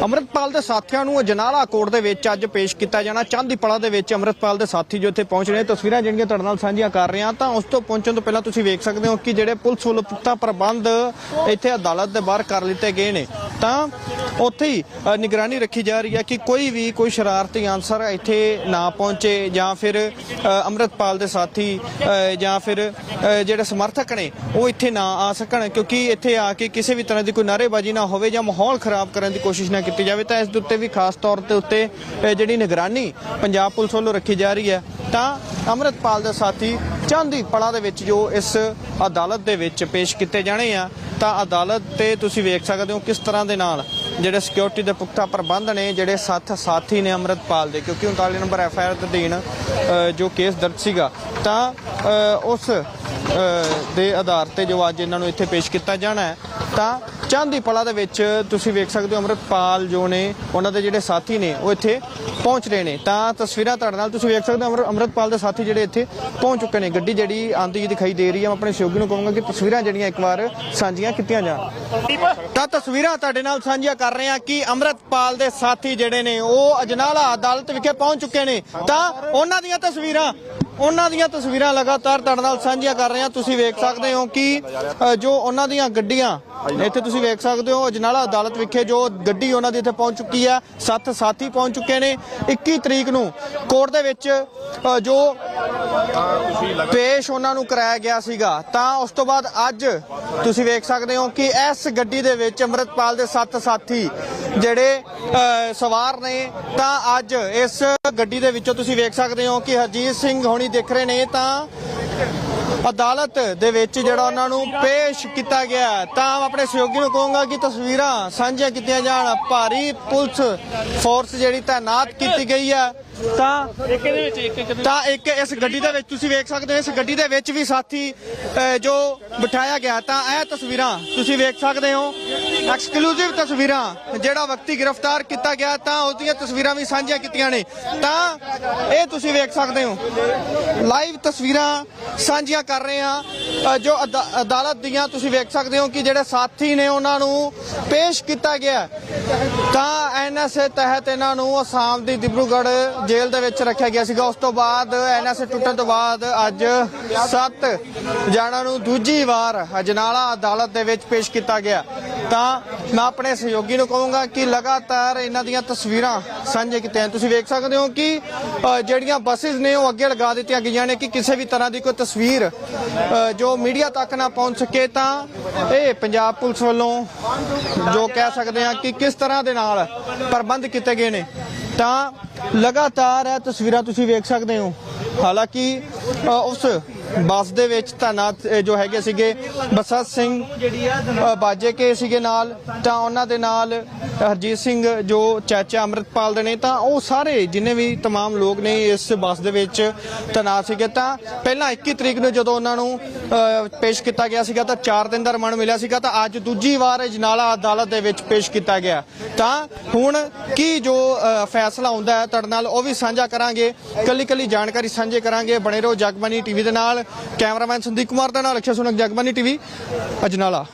ਅੰਮ੍ਰਿਤਪਾਲ ਦੇ ਸਾਥੀਆਂ ਨੂੰ ਅਜਨਾਲਾ ਕੋਰਟ ਦੇ ਵਿੱਚ ਅੱਜ ਪੇਸ਼ ਕੀਤਾ ਜਾਣਾ। ਚਾਂਦੀਪੜਾ ਦੇ ਵਿੱਚ ਅੰਮ੍ਰਿਤਪਾਲ ਦੇ ਸਾਥੀ ਜੋ ਇੱਥੇ ਪਹੁੰਚ ਰਹੇ ਨੇ ਤਸਵੀਰਾਂ ਜਿਹੜੀਆਂ ਤੁਹਾਡੇ ਨਾਲ ਸਾਂਝੀਆਂ ਕਰ ਰਹੇ ਹਾਂ ਤਾਂ ਉਸ ਤੋਂ ਪਹੁੰਚਣ ਤੋਂ ਪਹਿਲਾਂ ਤੁਸੀਂ ਵੇਖ ਸਕਦੇ ਹੋ ਕਿ ਜਿਹੜੇ ਪੁਲਿਸ ਵੱਲੋਂ ਪੁਖਤਾ ਪ੍ਰਬੰਧ ਇੱਥੇ ਅਦਾਲਤ ਦੇ ਬਾਹਰ ਕਰ ਲਿੱਤੇ ਗਏ ਨੇ। ਤਾਂ ਉੱਥੇ ਹੀ ਨਿਗਰਾਨੀ ਰੱਖੀ ਜਾ ਰਹੀ ਹੈ ਕਿ ਕੋਈ ਵੀ ਕੋਈ ਸ਼ਰਾਰਤੀ ਅਨਸਰ ਇੱਥੇ ਨਾ ਪਹੁੰਚੇ ਜਾਂ ਫਿਰ ਅ, ਅੰਮ੍ਰਿਤਪਾਲ ਦੇ ਸਾਥੀ ਜਾਂ ਫਿਰ ਜਿਹੜੇ ਸਮਰਥਕ ਨੇ ਉਹ ਇੱਥੇ ਨਾ ਆ ਸਕਣ ਕਿਉਂਕਿ ਇੱਥੇ ਆ ਕੇ ਕਿਸੇ ਵੀ ਤਰ੍ਹਾਂ ਦੀ ਕੋਈ ਨਾਅਰੇਬਾਜ਼ੀ ਨਾ ਹੋਵੇ ਜਾਂ ਮਾਹੌਲ ਖਰਾਬ ਕਰਨ ਦੀ ਕੋਸ਼ਿਸ਼ ਨਾ ਕੀਤੀ ਜਾਵੇ ਤਾਂ ਇਸ ਦੇ ਉੱਤੇ ਵੀ ਖਾਸ ਤੌਰ ਤੇ ਉੱਤੇ ਜਿਹੜੀ ਨਿਗਰਾਨੀ ਪੰਜਾਬ ਪੁਲਿਸ ਵੱਲੋਂ ਰੱਖੀ ਜਾ ਰਹੀ ਹੈ। ਤਾਂ ਅੰਮ੍ਰਿਤਪਾਲ ਦੇ ਸਾਥੀ ਚਾਂਦੀ ਪੜਾ ਦੇ ਵਿੱਚ ਜੋ ਇਸ ਅਦਾਲਤ ਦੇ ਵਿੱਚ ਪੇਸ਼ ਕੀਤੇ ਜਾਣੇ ਆ, ਤਾਂ ਅਦਾਲਤ ਤੇ ਤੁਸੀਂ ਵੇਖ ਸਕਦੇ ਹੋ ਕਿਸ ਤਰ੍ਹਾਂ ਦੇ ਨਾਲ ਜਿਹੜੇ ਸਿਕਿਉਰਿਟੀ ਦੇ ਪੁਖਤਾ ਪ੍ਰਬੰਧ ਨੇ, ਜਿਹੜੇ ਸਾਥ ਸਾਥੀ ਨੇ ਅੰਮ੍ਰਿਤਪਾਲ ਦੇ, ਕਿਉਂਕਿ 39 ਨੰਬਰ ਐਫ ਆਈ ਆਰ ਦੇ ਅਧੀਨ ਜੋ ਕੇਸ ਦਰਜ ਸੀਗਾ, ਤਾਂ ਉਸ ਦੇ ਆਧਾਰ ਤੇ ਜੋ ਅੱਜ ਇਹਨਾਂ ਨੂੰ ਇੱਥੇ ਪੇਸ਼ ਕੀਤਾ ਜਾਣਾ ਹੈ, ਤਾਂ ਚਾਂਦੀਪਲਾ ਦੇ ਵਿੱਚ ਤੁਸੀਂ ਵੇਖ ਸਕਦੇ ਹੋ ਅੰਮ੍ਰਿਤਪਾਲ ਜੋ ਨੇ, ਉਹਨਾਂ ਦੇ ਜਿਹੜੇ ਸਾਥੀ ਨੇ, ਉਹ ਇੱਥੇ ਪਹੁੰਚ ਰਹੇ ਨੇ। ਤਾਂ ਤਸਵੀਰਾਂ ਤੁਹਾਡੇ ਨਾਲ ਤੁਸੀਂ ਵੇਖ ਸਕਦੇ ਹੋ ਅੰਮ੍ਰਿ- ਦੇ ਸਾਥੀ ਜਿਹੜੇ ਇੱਥੇ ਪਹੁੰਚ ਚੁੱਕੇ ਨੇ। ਗੱਡੀ ਜਿਹੜੀ ਆਂਦੀ ਦਿਖਾਈ ਦੇ ਰਹੀ ਹੈ। ਮੈਂ ਆਪਣੇ ਸਹਿਯੋਗੀ ਨੂੰ ਕਹੂੰਗਾ ਕਿ ਤਸਵੀਰਾਂ ਜਿਹੜੀਆਂ ਇੱਕ ਵਾਰ ਸਾਂਝੀਆਂ ਕੀਤੀਆਂ ਜਾਣ। ਤਾਂ ਤਸਵੀਰਾਂ ਤੁਹਾਡੇ ਨਾਲ ਸਾਂਝੀਆਂ ਕਰ ਰਹੇ ਹਾਂ ਕਿ ਅੰਮ੍ਰਿਤਪਾਲ ਦੇ ਸਾਥੀ ਜਿਹੜੇ ਨੇ, ਉਹ ਅਜਨਾਲਾ ਅਦਾਲਤ ਵਿਖੇ ਪਹੁੰਚ ਚੁੱਕੇ ਨੇ। ਤਾਂ ਉਹਨਾਂ ਦੀਆਂ ਤਸਵੀਰਾਂ ਉਹਨਾਂ ਦੀਆਂ ਤਸਵੀਰਾਂ ਲਗਾਤਾਰ ਤੁਹਾਡੇ ਨਾਲ ਸਾਂਝੀਆਂ ਕਰ ਰਹੇ ਹਾਂ। ਤੁਸੀਂ ਵੇਖ ਸਕਦੇ ਹੋ ਕਿ ਜੋ ਉਹਨਾਂ ਦੀਆਂ ਗੱਡੀਆਂ ਇੱਥੇ ਤੁਸੀਂ ਵੇਖ ਸਕਦੇ ਹੋ, ਅਜਨਾਲਾ ਅਦਾਲਤ ਵਿਖੇ ਜੋ ਗੱਡੀ ਉਹਨਾਂ ਦੀ ਇੱਥੇ ਪਹੁੰਚ ਚੁੱਕੀ ਹੈ, ਸੱਤ ਸਾਥੀ ਪਹੁੰਚ ਚੁੱਕੇ ਨੇ। 21 ਤਰੀਕ ਨੂੰ ਕੋਰਟ ਦੇ ਵਿੱਚ ਜੋ ਪੇਸ਼ ਉਹਨਾਂ ਨੂੰ ਕਰਾਇਆ ਗਿਆ ਸੀਗਾ, ਤਾਂ ਉਸ ਤੋਂ ਬਾਅਦ ਅੱਜ ਤੁਸੀਂ ਵੇਖ ਸਕਦੇ ਹੋ ਕਿ ਇਸ ਗੱਡੀ ਦੇ ਵਿੱਚ ਅੰਮ੍ਰਿਤਪਾਲ ਦੇ ਸੱਤ ਸਾਥੀ ਜਿਹੜੇ ਸਵਾਰ ਨੇ, ਤਾਂ ਅੱਜ ਇਸ ਗੱਡੀ ਦੇ ਵਿੱਚੋਂ ਤੁਸੀਂ ਵੇਖ ਸਕਦੇ ਹੋ ਕਿ ਹਰਜੀਤ ਸਿੰਘ ਹੋਣੀ ਦੇਖ ਰਹੇ ਨੇ ਤਾਂ ਅਦਾਲਤ ਦੇ ਵਿੱਚ ਜਿਹੜਾ ਉਹਨਾਂ ਨੂੰ ਪੇਸ਼ ਕੀਤਾ ਗਿਆ ਤਾਂ ਆਪਣੇ ਸਹਿਯੋਗੀ ਨੂੰ ਕਹੂੰਗਾ ਕਿ ਤਸਵੀਰਾਂ ਸਾਂਝੀਆਂ ਕੀਤੀਆਂ ਜਾਣ। ਭਾਰੀ ਪੁਲਿਸ ਫੋਰਸ ਜਿਹੜੀ ਤਾਇਨਾਤ ਕੀਤੀ ਗਈ ਹੈ। ਤਾਂ ਇੱਕ ਇਹਦੇ ਵਿੱਚ ਇੱਕ ਇੱਕ ਤਾਂ ਇੱਕ ਇਸ ਗੱਡੀ ਦੇ ਵਿੱਚ ਤੁਸੀਂ ਵੇਖ ਸਕਦੇ ਹੋ ਇਸ ਗੱਡੀ ਦੇ ਵਿੱਚ ਵੀ ਸਾਥੀ ਜੋ ਬਿਠਾਇਆ ਗਿਆ ਤਾਂ ਇਹ ਤਸਵੀਰਾਂ ਤੁਸੀਂ ਵੇਖ ਸਕਦੇ ਹੋ। ਐਕਸਕਲੂਸਿਵ ਤਸਵੀਰਾਂ ਜਿਹੜਾ ਵਿਅਕਤੀ ਗ੍ਰਿਫਤਾਰ ਕੀਤਾ ਗਿਆ ਤਾਂ ਉਹਦੀਆਂ ਤਸਵੀਰਾਂ ਵੀ ਸਾਂਝੀਆਂ ਕੀਤੀਆਂ ਨੇ। ਤਾਂ ਇਹ ਤੁਸੀਂ ਵੇਖ ਸਕਦੇ ਹੋ ਲਾਈਵ ਤਸਵੀਰਾਂ ਸਾਂਝੀਆਂ ਕਰ ਰਹੇ ਹਾਂ। ਜੋ ਅਦਾ- ਅਦਾਲਤ ਦੀਆਂ ਤੁਸੀਂ ਵੇਖ ਸਕਦੇ ਹੋ ਕਿ ਜਿਹੜੇ ਸਾਥੀ ਨੇ ਉਹਨਾਂ ਨੂੰ ਪੇਸ਼ ਕੀਤਾ ਗਿਆ ਤਾਂ ਐਨਐਸਏ ਤਹਿਤ ਇਹਨਾਂ ਨੂੰ ਅਸਾਮ ਦੀ ਦਿਬਰੂਗੜ੍ਹ ਜੇਲ੍ਹ ਦੇ ਵਿੱਚ ਰੱਖਿਆ ਗਿਆ ਸੀਗਾ। ਉਸ ਤੋਂ ਬਾਅਦ ਐਨਐਸਏ ਟੁੱਟਣ ਤੋਂ ਬਾਅਦ ਅੱਜ 7 ਜਣਾਂ ਨੂੰ ਦੂਜੀ ਵਾਰ ਅਜਨਾਲਾ ਅਦਾਲਤ ਦੇ ਵਿੱਚ ਪੇਸ਼ ਕੀਤਾ ਗਿਆ। ਤਾਂ ਮੈਂ ਆਪਣੇ ਸਹਿਯੋਗੀ ਨੂੰ ਕਹੂੰਗਾ ਕਿ ਲਗਾਤਾਰ ਇਹਨਾਂ ਦੀਆਂ ਤਸਵੀਰਾਂ ਸਾਂਝੇ ਕੀਤੀਆਂ ਤੁਸੀਂ ਵੇਖ ਸਕਦੇ ਹੋ ਕਿ ਜਿਹੜੀਆਂ ਬੱਸਿਸ ਨੇ ਉਹ ਅੱਗੇ ਲਗਾ ਦਿੱਤੀਆਂ ਗਈਆਂ ਨੇ ਕਿ ਕਿਸੇ ਵੀ ਤਰ੍ਹਾਂ ਦੀ ਕੋਈ ਤਸਵੀਰ ਜੋ ਮੀਡੀਆ ਤੱਕ ਨਾ ਪਹੁੰਚ ਸਕੇ ਤਾਂ ਇਹ ਪੰਜਾਬ ਪੁਲਿਸ ਵੱਲੋਂ ਜੋ ਕਹਿ ਸਕਦੇ ਹਾਂ ਕਿ ਕਿਸ ਤਰ੍ਹਾਂ ਦੇ ਨਾਲ ਪ੍ਰਬੰਧ ਕੀਤੇ ਗਏ ਨੇ। ਤਾਂ ਲਗਾਤਾਰ ਇਹ ਤਸਵੀਰਾਂ ਤੁਸੀਂ ਵੇਖ ਸਕਦੇ ਹੋ। ਹਾਲਾਂਕਿ ਉਸ ਬੱਸ ਦੇ ਵਿੱਚ ਤਾਇਨਾਤ ਅ, ਜੋ ਹੈਗੇ ਸੀਗੇ ਬਸਤ ਸਿੰਘ ਅ, ਬਾਜੇ ਕੇ ਸੀਗੇ ਨਾਲ ਤਾਂ ਉਹਨਾਂ ਦੇ ਨਾਲ ਹਰਜੀਤ ਸਿੰਘ ਜੋ ਚਾਚਾ ਅੰਮ੍ਰਿਤਪਾਲ ਦੇ ਨੇ ਤਾਂ ਉਹ ਸਾਰੇ ਜਿੰਨੇ ਵੀ तमाम ਲੋਕ ਨੇ ਇਸ ਬੱਸ ਦੇ ਵਿੱਚ ਤਾਇਨਾਤ ਸੀਗੇ ਤਾਂ ਪਹਿਲਾਂ 21 ਤਰੀਕ ਨੂੰ ਜਦੋਂ ਉਹਨਾਂ ਨੂੰ ਅ, ਪੇਸ਼ ਕੀਤਾ ਗਿਆ ਸੀਗਾ ਤਾਂ 4 ਦਿਨ ਦਾ ਰਿਮਾਂਡ ਮਿਲਿਆ ਸੀਗਾ ਤਾਂ ਅੱਜ ਦੂਜੀ ਵਾਰ ਜਨਾਲਾ ਅਦਾਲਤ ਦੇ ਵਿੱਚ ਪੇਸ਼ ਕੀਤਾ ਗਿਆ ਤਾਂ ਹੁਣ ਕੀ ਜੋ ਅ, ਫੈਸਲਾ ਹੁੰਦਾ ਹੈ ਤੁਹਾਡੇ ਨਾਲ ਉਹ ਵੀ ਸਾਂਝਾ ਕਰਾਂਗੇ ਕੱਲੀ ਕੱਲੀ ਜਾਣਕਾਰੀ ਸਾਂਝੇ ਕਰਾਂਗੇ ਬਣੇ ਰਹੋ ਜਗਬਾਨੀ ਟੀਵੀ ਦੇ ਨਾਲ ਕੈਮਰਾਮੈਨ ਸੰਦੀਪ ਕੁਮਾਰ ਦੇ ਨਾਲ ਅਕਸ਼ੇ ਸੁਨਕ ਜਗਬਾਨੀ ਟੀਵੀ ਅਜਨਾਲਾ।